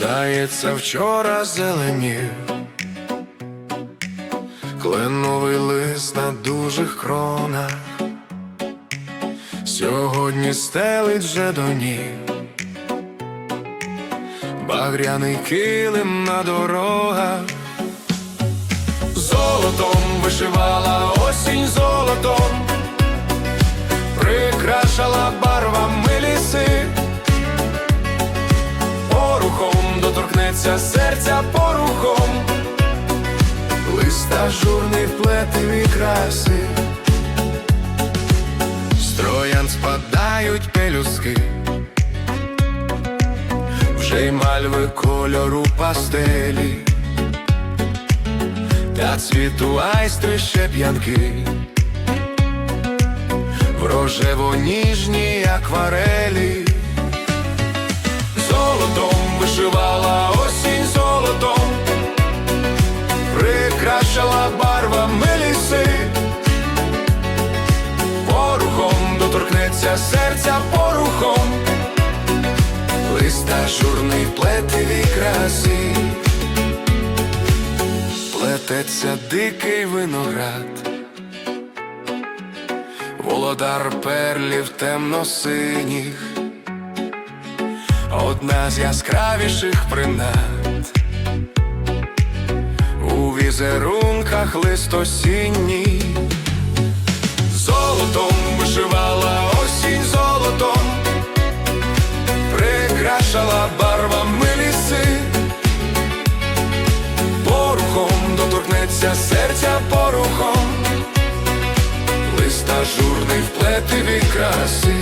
Здається, вчора зеленів. Кленовий лист на дужих кронах, сьогодні стелить вже до ніг. Багряний килим на дорогах, золотом вишивала осінь золотом, порухом серця порухом, листа журний вплетиві краси, строян спадають пелюски вже й мальви кольору пастелі, та цвіту айстри ще п'янки, в рожево ніжній акварелі, золотом вишивала доторкнеться серця порухом. Листа журний плетиві краси, плететься дикий виноград, володар перлів темно-синіх, одна з яскравіших принад, у візерунках лист осінній, золотом вишивала листа журний вплетиві краси,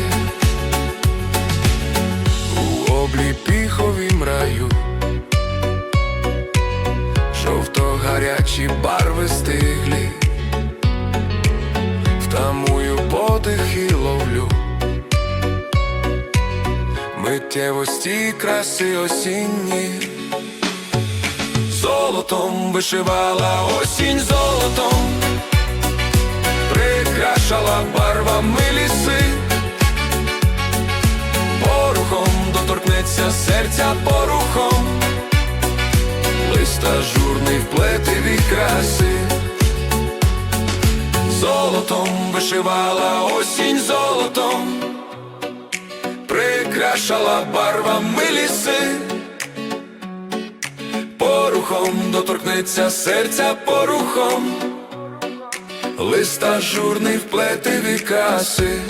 у обліпіховім раю, жовто-гарячі барви стиглі, втамую подих і ловлю. Миттєвості краси осінні, золотом вишивала осінь золотом, прикрашала барвами ліси, порухом доторкнеться серця порухом, листа журний вплетиві краси. Золотом вишивала осінь золотом. Прикрашала барвами ліси, порухом доторкнеться серця порухом, листа журний вплетиві каси.